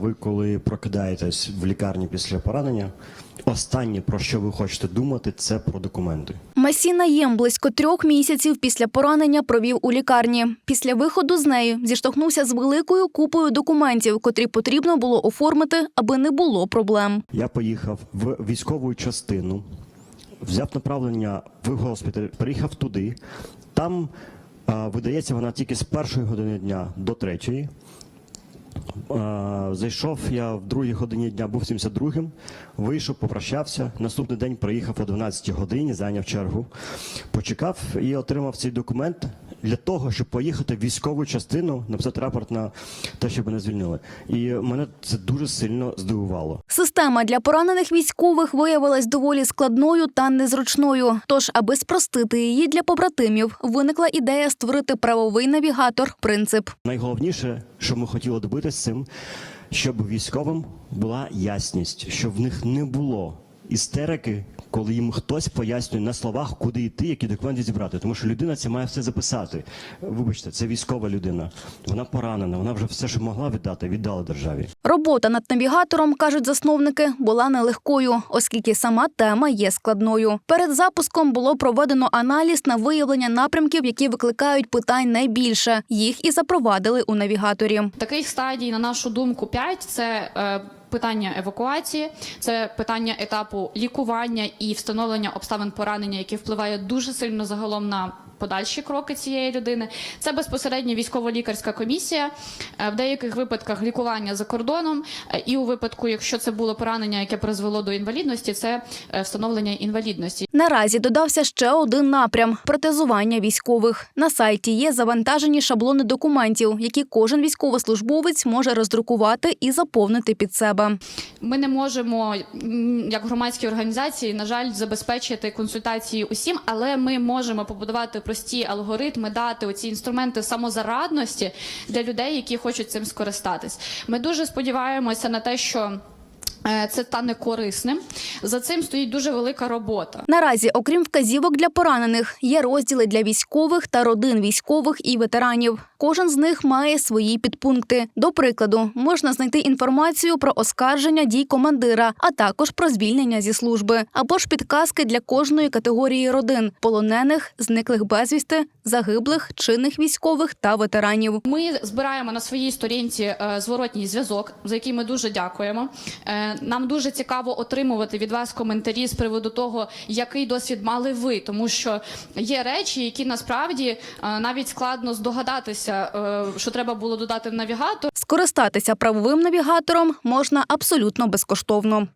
Ви коли прокидаєтесь в лікарні після поранення, останнє про що ви хочете думати, це про документи. Масі Наєм близько трьох місяців після поранення провів у лікарні. Після виходу з неї зіштовхнувся з великою купою документів, котрі потрібно було оформити, аби не було проблем. Я поїхав в військову частину, взяв направлення в госпіталь, приїхав туди. Там а, видається вона тільки з першої години дня до третьої. А, Зайшов я в другій годині дня, був 72-м, вийшов, попрощався. Наступний день приїхав о 12 годині, зайняв чергу, почекав і отримав цей документ для того, щоб поїхати в військову частину, написати рапорт на те, щоб мене звільнили. І мене це дуже сильно здивувало. Система для поранених військових виявилась доволі складною та незручною. Тож, аби спростити її для побратимів, виникла ідея створити правовий навігатор. Принцип. Найголовніше, що ми хотіли добитися цим, щоб військовим була ясність, щоб в них не було істерики, коли їм хтось пояснює на словах, куди йти, які документи зібрати. Тому що людина це має все записати. Вибачте, це військова людина. Вона поранена, вона вже все, що могла віддати, віддала державі. Робота над навігатором, кажуть засновники, була нелегкою, оскільки сама тема є складною. Перед запуском було проведено аналіз на виявлення напрямків, які викликають питань найбільше. Їх і запровадили у навігаторі. Таких стадій, на нашу думку, 5 – це е, питання евакуації, це питання етапу лікування і встановлення обставин поранення, які впливає дуже сильно загалом на подальші кроки цієї людини. Це безпосередньо військово-лікарська комісія, е, в деяких випадках лікування за кордоном, е, і у випадку, якщо це було поранення, яке призвело до інвалідності, це е, встановлення інвалідності. Наразі додався ще один напрям протезування військових. На сайті є завантажені шаблони документів, які кожен військовослужбовець може роздрукувати і заповнити під себе. Ми не можемо, як громадські організації, на жаль, забезпечити консультації усім, але ми можемо побудувати прості алгоритми, дати оці інструменти самозарадності для людей, які хочуть цим скористатись. Ми дуже сподіваємося на те, що. Е, Це стане корисним. За цим стоїть дуже велика робота. Наразі, окрім вказівок для поранених, є розділи для військових та родин військових і ветеранів. Кожен з них має свої підпункти. До прикладу, можна знайти інформацію про оскарження дій командира, а також про звільнення зі служби, або ж підказки для кожної категорії родин полонених, зниклих безвісти, загиблих, чинних військових та ветеранів. Ми збираємо на своїй сторінці е, зворотній зв'язок, за який ми дуже дякуємо. Нам дуже цікаво отримувати від вас коментарі з приводу того, який досвід мали ви, тому що є речі, які насправді е, навіть складно здогадатися, е, що треба було додати в навігатор. Скористатися правовим навігатором можна абсолютно безкоштовно.